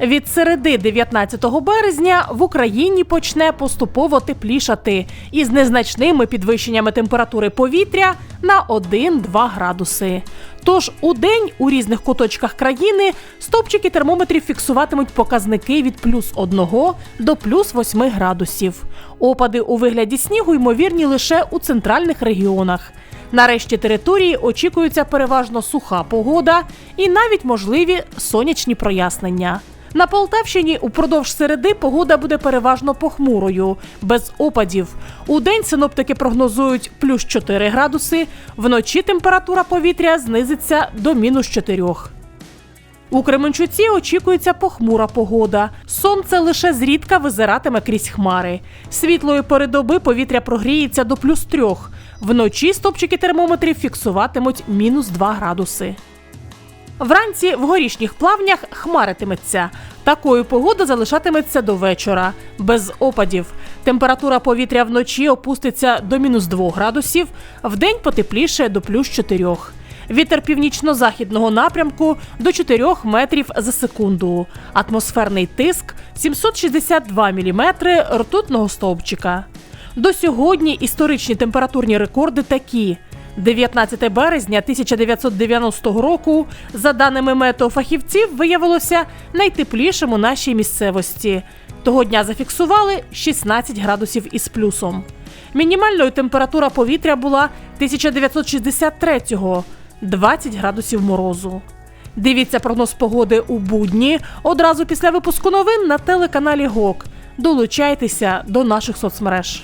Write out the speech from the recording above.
Від середи 19 березня в Україні почне поступово теплішати із незначними підвищеннями температури повітря на 1-2 градуси. Тож у день у різних куточках країни стопчики термометрів фіксуватимуть показники від плюс 1 до плюс 8 градусів. Опади у вигляді снігу ймовірні лише у центральних регіонах. Нарешті території очікується переважно суха погода і навіть можливі сонячні прояснення. На Полтавщині упродовж середи погода буде переважно похмурою, без опадів. У день синоптики прогнозують плюс 4 градуси, вночі температура повітря знизиться до мінус 4. У Кременчуці очікується похмура погода. Сонце лише зрідка визиратиме крізь хмари. Світлої пори доби повітря прогріється до плюс трьох. Вночі стопчики термометрів фіксуватимуть мінус 2 градуси. Вранці в горішніх плавнях хмаритиметься. Такою погода залишатиметься до вечора, без опадів. Температура повітря вночі опуститься до мінус 2 градусів, вдень потепліше до плюс 4. Вітер північно-західного напрямку до 4 метрів за секунду. Атмосферний тиск 762 міліметри ртутного стовпчика. До сьогодні історичні температурні рекорди такі. 19 березня 1990 року, за даними метеофахівців, виявилося найтеплішим у нашій місцевості. Того дня зафіксували 16 градусів із плюсом. Мінімальною температура повітря була 1963-го – 20 градусів морозу. Дивіться прогноз погоди у будні одразу після випуску новин на телеканалі ГОК. Долучайтеся до наших соцмереж.